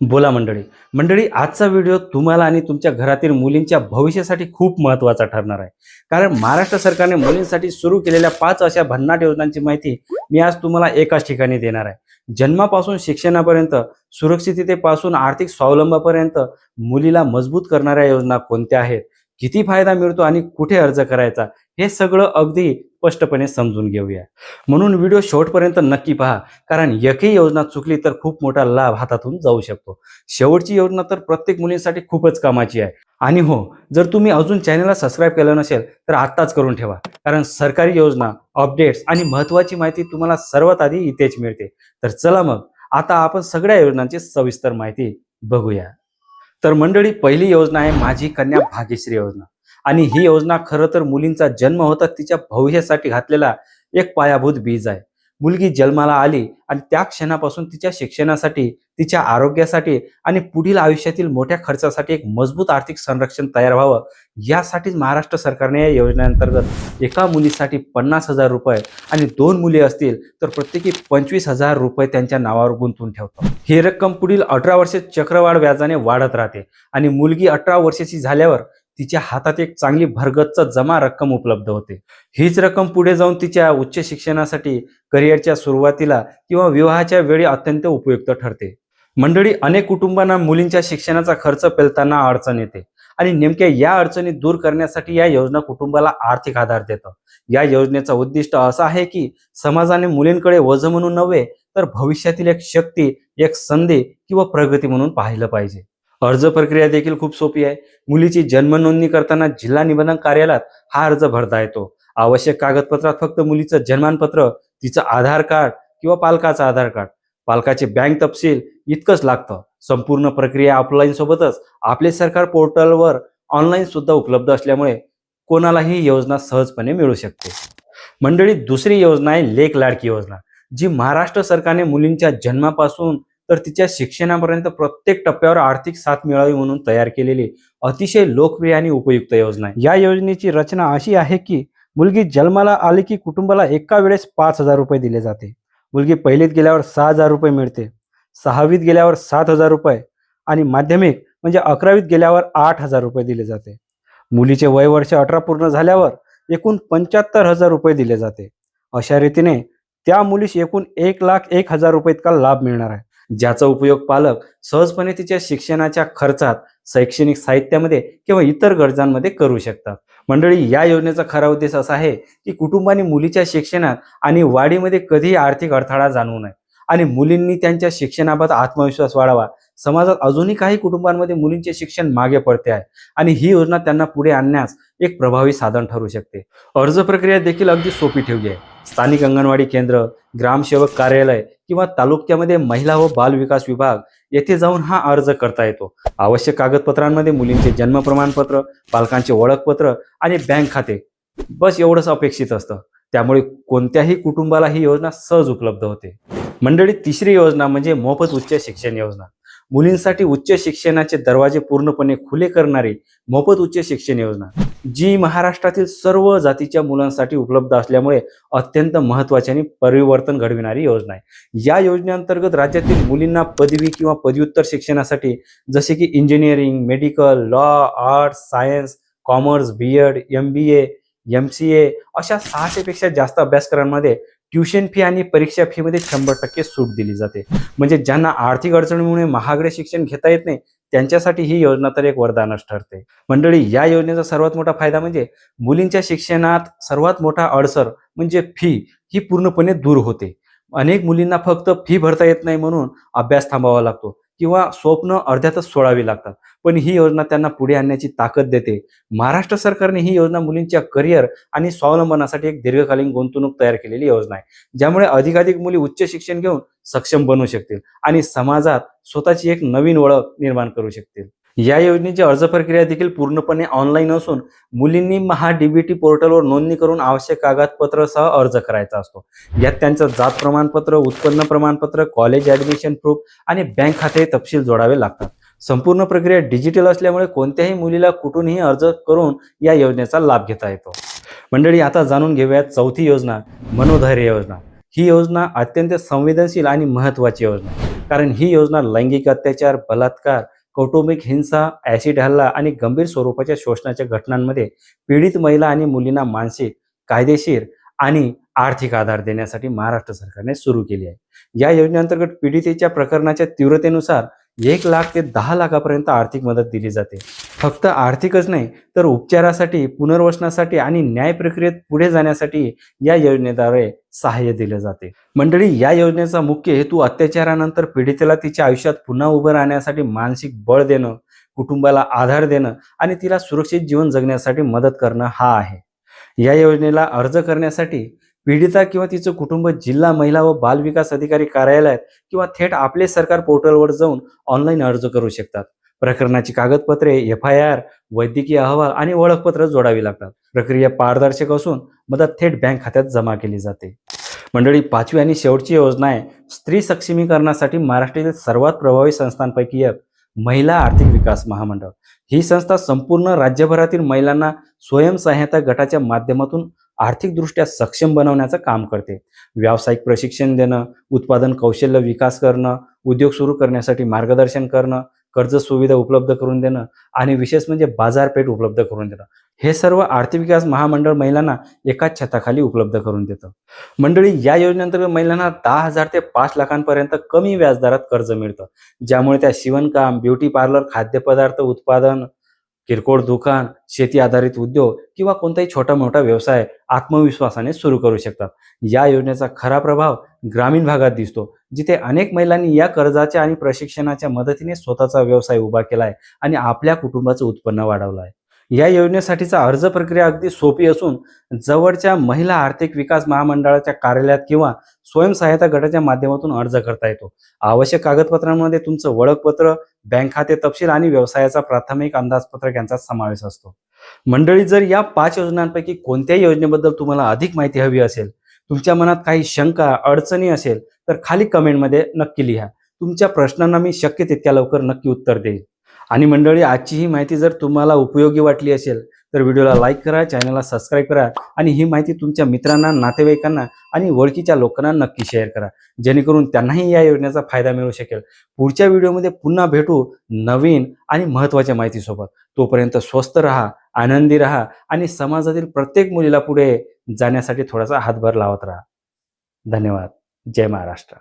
बोला मंडळी. मंडळी आजचा व्हिडिओ तुम्हाला आणि तुमच्या घरातील मुलींच्या भविष्यासाठी खूप महत्त्वाचा ठरणार आहे. कारण महाराष्ट्र सरकारने मुलींसाठी सुरू केलेल्या पाच अशा भन्नाट योजनांची माहिती मी आज तुम्हाला एकाच ठिकाणी देणार आहे. जन्मापासून शिक्षणापर्यंत सुरक्षिततेपासून आर्थिक स्वावलंबापर्यंत मुलीला मजबूत करणाऱ्या योजना कोणत्या आहेत? किती फायदा मिळतो आणि कुठे अर्ज करायचा हे सगळं अगदी स्पष्टपणे समजून घेऊया. म्हणून व्हिडिओ शेवटपर्यंत नक्की पहा कारण एकही योजना चुकली तर खूप मोठा लाभ हातातून जाऊ शकतो. शेवटची योजना तर प्रत्येक मुलींसाठी खूपच कामाची आहे. आणि हो जर तुम्ही अजून चॅनलला सबस्क्राईब केलं नसेल तर आत्ताच करून ठेवा. कारण सरकारी योजना अपडेट्स आणि महत्त्वाची माहिती तुम्हाला सर्वात आधी इथेच मिळते. तर चला मग आता आपण सगळ्या योजनांची सविस्तर माहिती बघूया. तर मंडळी पहिली योजना आहे माझी कन्या भाग्यश्री योजना. आणि ही योजना खरं तर मुलींचा जन्म होता तिच्या भविष्यासाठी घातलेला एक पायाभूत बीज आहे. मुलगी जन्माला आली आणि त्या क्षणापासून तिच्या शिक्षणासाठी तिच्या आरोग्यासाठी आणि पुढील आयुष्यातील मोठ्या खर्चासाठी एक मजबूत आर्थिक संरक्षण तयार व्हावं यासाठीच महाराष्ट्र सरकारने या योजनेअंतर्गत एका मुलीसाठी पन्नास हजार रुपये आणि दोन मुली असतील तर प्रत्येकी पंचवीस हजार रुपये त्यांच्या नावावर गुंतवून ठेवतो. ही रक्कम पुढील अठरा वर्षे चक्रवाढ व्याजाने वाढत राहते आणि मुलगी अठरा वर्षाची झाल्यावर तिच्या हातात एक चांगली भरगतचा जमा रक्कम उपलब्ध होते. हीच रक्कम पुढे जाऊन तिच्या उच्च शिक्षणासाठी करिअरच्या सुरुवातीला किंवा विवाहाच्या वेळी अत्यंत उपयुक्त ठरते. मंडळी अनेक कुटुंबांना मुलींच्या शिक्षणाचा खर्च पेलताना अडचण येते आणि नेमक्या या अडचणी दूर करण्यासाठी या योजना कुटुंबाला आर्थिक आधार देतं. या योजनेचा उद्दिष्ट असा आहे की समाजाने मुलींकडे वज म्हणून नव्हे तर भविष्यातील एक शक्ती एक संधी किंवा प्रगती म्हणून पाहिलं पाहिजे. अर्ज प्रक्रिया देखील खूप सोपी आहे. मुलीची जन्म नोंदणी करताना जिल्हा निबंधन कार्यालयात हा अर्ज भरता येतो. आवश्यक कागदपत्रात फक्त मुलीचं जन्मानपत्र तिचं आधार कार्ड किंवा पालकाचं आधार कार्ड. पालकाचे बँक तपशील इतकंच लागतं. संपूर्ण प्रक्रिया ऑफलाईन सोबतच आपले सरकार पोर्टलवर ऑनलाईन सुद्धा उपलब्ध असल्यामुळे कोणालाही योजना सहजपणे मिळू शकते. मंडळी दुसरी योजना आहे लेख लाडकी योजना जी महाराष्ट्र सरकारने मुलींच्या जन्मापासून तर तिच्या शिक्षणापर्यंत प्रत्येक टप्प्यावर आर्थिक साथ मिळावी म्हणून तयार केलेली अतिशय लोकप्रिय आणि उपयुक्त योजना आहे. या योजनेची रचना अशी आहे की मुलगी जन्माला आली की कुटुंबाला एका वेळेस पाच हजार रुपये दिले जाते. मुलगी पहिलीत गेल्यावर सहा हजार रुपये मिळते सहावीत गेल्यावर सात हजार रुपये आणि माध्यमिक म्हणजे अकरावीत गेल्यावर आठ हजार रुपये दिले जाते. मुलीचे वय वर्ष अठरा पूर्ण झाल्यावर एकूण पंच्याहत्तर हजार रुपये दिले जाते. अशा रीतीने त्या मुलीस एकूण एक लाख एक हजार रुपये इतका लाभ मिळणार आहे. ज्याचा उपयोग पालक सहजपणे तिच्या शिक्षणाच्या खर्चात शैक्षणिक साहित्यामध्ये किंवा इतर गरजांमध्ये करू शकतात. मंडळी या योजनेचा खरा उद्देश असा आहे की कुटुंबाने मुलीच्या शिक्षणात आणि वाढीमध्ये कधीही आर्थिक अडथळा जाणवू नये. आणि मुलींनी त्यांच्या शिक्षणाबाबत आत्मविश्वास वाढावा. समाजात अजूनही काही कुटुंबांमध्ये मुलींचे शिक्षण मागे पडते आहे आणि ही योजना त्यांना पुढे आणण्यास एक प्रभावी साधन ठरू शकते. अर्ज प्रक्रिया देखील अगदी सोपी ठेवली आहे. स्थानिक अंगणवाडी केंद्र ग्रामसेवक कार्यालय किंवा तालुक्यामध्ये महिला व बाल विकास विभाग येथे जाऊन हा अर्ज करता येतो. आवश्यक कागदपत्रांमध्ये मुलींचे जन्म प्रमाणपत्र पालकांचे ओळखपत्र आणि बँक खाते. बस एवढंच अपेक्षित असतं. त्यामुळे कोणत्याही कुटुंबाला ही योजना सहज उपलब्ध होते. मंडळी तिसरी योजना म्हणजे मोफत उच्च शिक्षण योजना. मुलींसाठी उच्च शिक्षणाचे दरवाजे पूर्णपणे खुले करणारी मोफत उच्च शिक्षण योजना जी महाराष्ट्रातील सर्व जातीच्या मुलांसाठी उपलब्ध असल्यामुळे अत्यंत महत्वाची आणि परिवर्तन घडविणारी योजना आहे. या योजनेअंतर्गत राज्यातील मुलींना पदवी किंवा पदव्युत्तर शिक्षणासाठी जसे की engineering medical law arts science commerce B Ed M B A M C A अशा सहाशेपेक्षा जास्त अभ्यासक्रमांमध्ये ट्युशन फी आणि परीक्षा फीमध्ये शंभर टक्के सूट दिली जाते. म्हणजे ज्यांना आर्थिक अडचणीमुळे महागडे शिक्षण घेता येत नाही त्यांच्यासाठी ही योजना तर एक वरदानच ठरते. मंडळी या योजनेचा सर्वात मोठा फायदा म्हणजे मुलींच्या शिक्षणात सर्वात मोठा अडसर म्हणजे फी ही पूर्णपणे दूर होते. अनेक मुलींना फक्त फी भरता येत नाही म्हणून अभ्यास थांबावा लागतो. किंवा स्वप्न अर्ध्यातच सोडावी लागतात. पण ही योजना त्यांना पुढे आणण्याची ताकद देते. महाराष्ट्र सरकारने ही योजना मुलींच्या करिअर आणि स्वावलंबनासाठी एक दीर्घकालीन गुंतवणूक तयार केलेली योजना आहे. ज्यामुळे अधिकाधिक मुली उच्च शिक्षण घेऊन सक्षम बनू शकतील आणि समाजात स्वतःची एक नवीन ओळख निर्माण करू शकतील. या योजनेची अर्ज प्रक्रिया देखील पूर्णपणे ऑनलाईन असून मुलींनी महा डीबीटी पोर्टलवर नोंदणी करून आवश्यक कागदपत्रासह अर्ज करायचा असतो. यात त्यांचं जात प्रमाणपत्र उत्पन्न प्रमाणपत्र कॉलेज ऍडमिशन प्रूफ आणि बँक खाते तपशील जोडावे लागतात. संपूर्ण प्रक्रिया डिजिटल असल्यामुळे कोणत्याही मुलीला कुठूनही अर्ज करून या योजनेचा लाभ घेता येतो. मंडळी आता जाणून घेऊयात चौथी योजना मनोधैर्य योजना. ही योजना अत्यंत संवेदनशील आणि महत्त्वाची योजना कारण ही योजना लैंगिक अत्याचार बलात्कार कौटुंबिक हिंसा ऍसिड हल्ला आणि गंभीर स्वरूपाच्या शोषणाच्या घटनांमध्ये पीडित महिला आणि मुलींना मानसिक कायदेशीर आणि आर्थिक आधार देण्यासाठी महाराष्ट्र सरकारने सुरू केली आहे. या योजनेअंतर्गत पीडितेच्या प्रकरणाच्या तीव्रतेनुसार एक लाख ते दहा लाखापर्यंत आर्थिक मदत दिली जाते. फक्त आर्थिकच नाही तर उपचारासाठी पुनर्वसनासाठी आणि न्याय प्रक्रियेत पुढे जाण्यासाठी या योजनेद्वारे सहाय्य दिले जाते. मंडळी या योजनेचा मुख्य हेतू अत्याचारानंतर पीडितेला तिच्या आयुष्यात पुन्हा उभं राहण्यासाठी मानसिक बळ देणं कुटुंबाला आधार देणं आणि तिला सुरक्षित जीवन जगण्यासाठी मदत करणं हा आहे. या योजनेला अर्ज करण्यासाठी पीडिता किंवा तिचं कुटुंब जिल्हा महिला व बाल विकास अधिकारी कार्यालयात किंवा थेट आपले सरकार पोर्टलवर जाऊन ऑनलाईन अर्ज करू शकतात. प्रकरणाची कागदपत्रे एफ आय आर वैद्यकीय अहवाल आणि ओळखपत्र जोडावी लागतात. प्रक्रिया पारदर्शक असून मदत थेट बँक खात्यात जमा केली जाते. मंडळी पाचवी आणि शेवटची योजना आहे स्त्री सक्षमीकरणासाठी महाराष्ट्रातील सर्वात प्रभावी संस्थांपैकी एक महिला आर्थिक विकास महामंडळ. ही संस्था संपूर्ण राज्यभरातील महिलांना स्वयंसहाय्यता गटाच्या माध्यमातून आर्थिकदृष्ट्या सक्षम बनवण्याचं काम करते. व्यावसायिक प्रशिक्षण देणं उत्पादन कौशल्य विकास करणं उद्योग सुरू करण्यासाठी मार्गदर्शन करणं कर्ज सुविधा उपलब्ध करून देणं आणि विशेष म्हणजे बाजारपेठ उपलब्ध करून देणं. हे सर्व आर्थिक विकास महामंडळ महिलांना एकाच छताखाली उपलब्ध करून देतं. मंडळी या योजनेअंतर्गत महिलांना दहा हजार ते पाच लाखांपर्यंत कमी व्याजदरात कर्ज मिळतं. ज्यामुळे त्या शिवणकाम ब्युटी पार्लर खाद्यपदार्थ उत्पादन किरकोळ दुकान शेती आधारित उद्योग किंवा कोणताही छोटा मोठा व्यवसाय आत्मविश्वासाने सुरू करू शकतात. या योजनेचा खरा प्रभाव ग्रामीण भागात दिसतो जिथे अनेक महिलांनी या कर्जाच्या आणि प्रशिक्षणाच्या मदतीने स्वतःचा व्यवसाय उभा केला आहे आणि आपल्या कुटुंबाचं उत्पन्न वाढवलं आहे या योजनेसाठीचा अर्ज प्रक्रिया अगदी सोपी असून जवळच्या महिला आर्थिक विकास महामंडळाच्या कार्यालयात किंवा स्वयंसहायता गटाच्या माध्यमातून अर्ज करता येतो. आवश्यक कागदपत्रांमध्ये तुमचं ओळखपत्र बँक खाते तपशील आणि व्यवसायाचा प्राथमिक अंदाजपत्रक यांचा समावेश असतो. मंडळी जर या पाच योजनांपैकी कोणत्याही योजनेबद्दल तुम्हाला अधिक माहिती हवी असेल तुमच्या मनात काही शंका अडचणी असेल तर खाली कमेंटमध्ये नक्की लिहा. तुमच्या प्रश्नांना मी शक्य तितक्या लवकर नक्की उत्तर देईल आणि मंडळी आजची ही माहिती जर तुम्हाला उपयोगी वाटली असेल तर व्हिडिओला लाईक करा चॅनलला सबस्क्राईब करा आणि ही माहिती तुमच्या मित्रांना नातेवाईकांना आणि ओळखीच्या लोकांना नक्की शेअर करा. जेणेकरून त्यांनाही या योजनेचा फायदा मिळू शकेल. पुढच्या व्हिडिओमध्ये पुन्हा भेटू नवीन आणि महत्त्वाच्या माहितीसोबत. तोपर्यंत स्वस्त राहा आनंदी राहा आणि समाजातील प्रत्येक मुलीला पुढे जाण्यासाठी थोडासा हातभार लावत राहा. धन्यवाद. जय महाराष्ट्र.